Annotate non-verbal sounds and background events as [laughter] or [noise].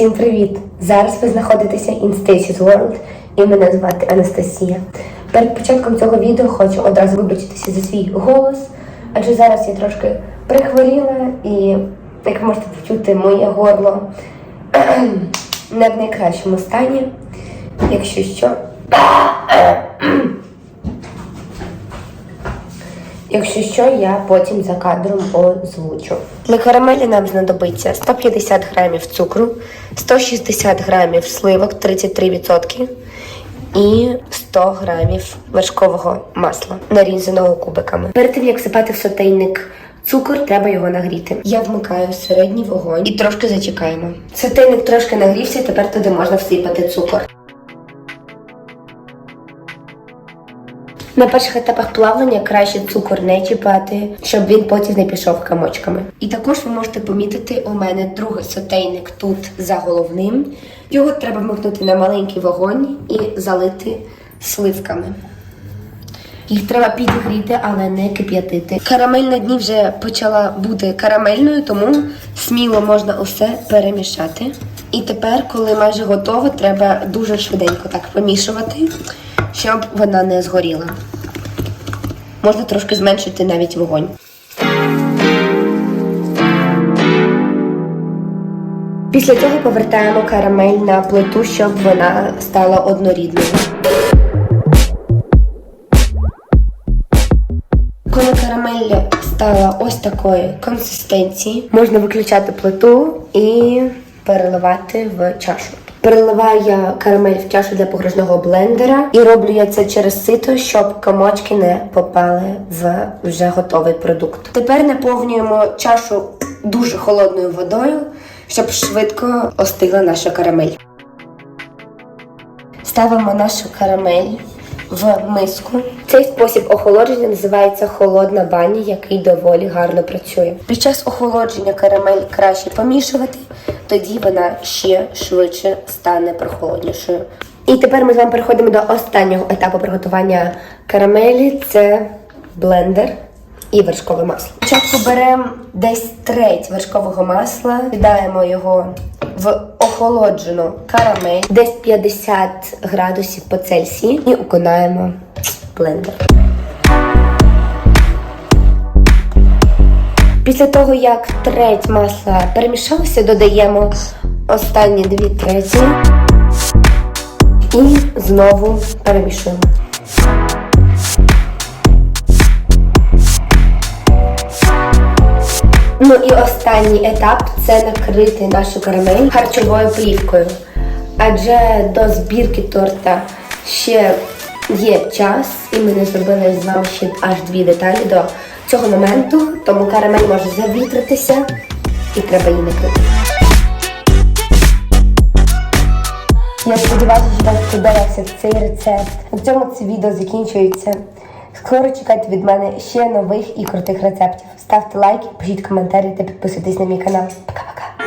Всім привіт! Зараз ви знаходитеся in Stacy's World і мене звати Анастасія. Перед початком цього відео хочу одразу вибачитися за свій голос, адже зараз я трошки прихворіла і, як ви можете почути, моє горло [clears throat] не в найкращому стані. Якщо що. Якщо що, я потім за кадром озвучу. Для карамелі нам знадобиться 150 грамів цукру, 160 грамів сливок 33% і 100 грамів вершкового масла, нарізаного кубиками. Перед тим як всипати в сотейник цукор, треба його нагріти. Я вмикаю середній вогонь і трошки зачекаємо. Сотейник трошки нагрівся, тепер туди можна всипати цукор. На перших етапах плавлення краще цукор не чіпати, щоб він потім не пішов комочками. І також ви можете помітити, у мене другий сотейник тут за головним. Його треба вмикнути на маленький вогонь і залити сливками. Їх треба підігріти, але не кип'ятити. Карамель на дні вже почала бути карамельною, тому сміло можна усе перемішати. І тепер, коли майже готово, треба дуже швиденько так помішувати, щоб вона не згоріла. Можна трошки зменшити навіть вогонь. Після цього повертаємо карамель на плиту, щоб вона стала однорідною. Коли карамель стала ось такої консистенції, можна виключати плиту і переливати в чашу. Переливаю карамель в чашу для погружного блендера і роблю я це через сито, щоб комочки не попали в вже готовий продукт. Тепер наповнюємо чашу дуже холодною водою, щоб швидко остигла наша карамель. Ставимо нашу карамель в миску. Цей спосіб охолодження називається холодна баня, який доволі гарно працює. Під час охолодження карамель краще помішувати, тоді вона ще швидше стане прохолоднішою. І тепер ми з вами переходимо до останнього етапу приготування карамелі це блендер і вершкове масло. Спочатку беремо десь треть вершкового масла, кидаємо його в охолоджену карамель, десь 50 градусів по Цельсії і окунаємо блендер. Після того, як треть масла перемішалося, додаємо останні дві треті і знову перемішуємо. І останній етап це накрити нашу карамель харчовою плівкою. Адже до збірки торта ще є час, і ми не зробили з вами ще аж дві деталі до цього моменту, тому карамель може завітритися і треба її накрити. Я сподіваюся, що вам сподобався цей рецепт. На цьому це відео закінчується. Скоро чекайте від мене ще нових і крутих рецептів. Ставте лайки, пишіть коментарі та підписуйтесь на мій канал. Пока-пока.